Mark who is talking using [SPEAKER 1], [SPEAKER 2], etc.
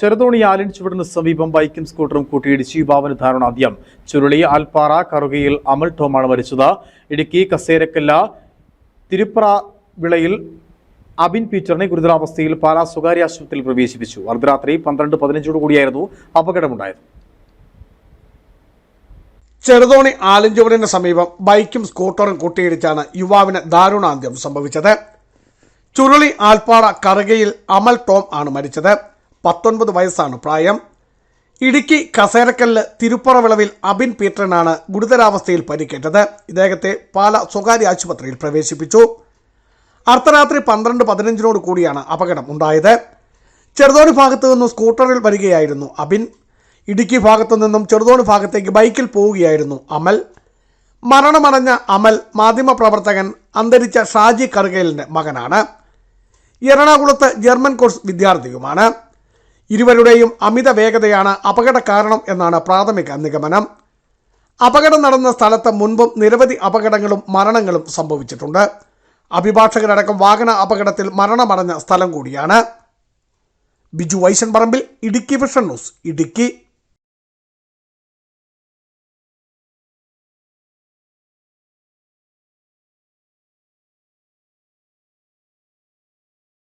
[SPEAKER 1] ചെറുതോണി ആലിൻ ചുവടിന് സമീപം ബൈക്കും സ്കൂട്ടറും കൂട്ടിയിടിച്ച് യുവാവിന് ധാരണാദ്യം ചുരുളി ആൽപ്പാറ കറുകയിൽ അമൽ ടോമാണ് മരിച്ചത്. ഇടുക്കി കസേരക്കല്ല തിരുപ്ര വിളയിൽ അബിൻ പീറ്ററിനെ ഗുരുതരാവസ്ഥയിൽ പാലാ സ്വകാര്യ ആശുപത്രിയിൽ പ്രവേശിപ്പിച്ചു. അർദ്ധരാത്രി പന്ത്രണ്ട് പതിനഞ്ചോടു കൂടിയായിരുന്നു അപകടമുണ്ടായത്.
[SPEAKER 2] ചെറുതോണി ആലഞ്ചുവടിന് സമീപം ബൈക്കും സ്കൂട്ടറും കൂട്ടിയിടിച്ചാണ് യുവാവിന് ദാരുണാന്ത്യം സംഭവിച്ചത്. ചുരുളി ആൽപ്പാറ കറുകയിൽ അമൽ ടോം ആണ് മരിച്ചത്. പത്തൊൻപത് വയസ്സാണ് പ്രായം. ഇടുക്കി കസേരക്കല്ല് തിരുപ്പുറവിളവിൽ അബിൻ പീറ്ററിനാണ് ഗുരുതരാവസ്ഥയിൽ പരിക്കേറ്റത്. ഇദ്ദേഹത്തെ പാല സ്വകാര്യ ആശുപത്രിയിൽ പ്രവേശിപ്പിച്ചു. അർദ്ധരാത്രി പന്ത്രണ്ട് പതിനഞ്ചിനോട് കൂടിയാണ് അപകടം ഉണ്ടായത്. ചെറുതോണി ഭാഗത്തു നിന്നും സ്കൂട്ടറിൽ വരികയായിരുന്നു അബിൻ. ഇടുക്കി ഭാഗത്തു നിന്നും ചെറുതോണി ഭാഗത്തേക്ക് ബൈക്കിൽ പോവുകയായിരുന്നു അമൽ. മരണമടഞ്ഞ അമൽ മാധ്യമപ്രവർത്തകൻ അന്തരിച്ച ഷാജി കറുകേലിന്റെ മകനാണ്. എറണാകുളത്ത് ജർമ്മൻ കോഴ്സ് വിദ്യാർത്ഥിയുമാണ്. ഇരുവരുടെയും അമിത വേഗതയാണ് അപകട കാരണം എന്നാണ് പ്രാഥമിക നിഗമനം. അപകടം നടന്ന സ്ഥലത്ത് മുൻപും നിരവധി അപകടങ്ങളും മരണങ്ങളും സംഭവിച്ചിട്ടുണ്ട്. അഭിഭാഷകരടക്കം വാഹന അപകടത്തിൽ മരണമടഞ്ഞ സ്ഥലം കൂടിയാണ്. Biju Vaishan Parambil Idukki vision news Idukki.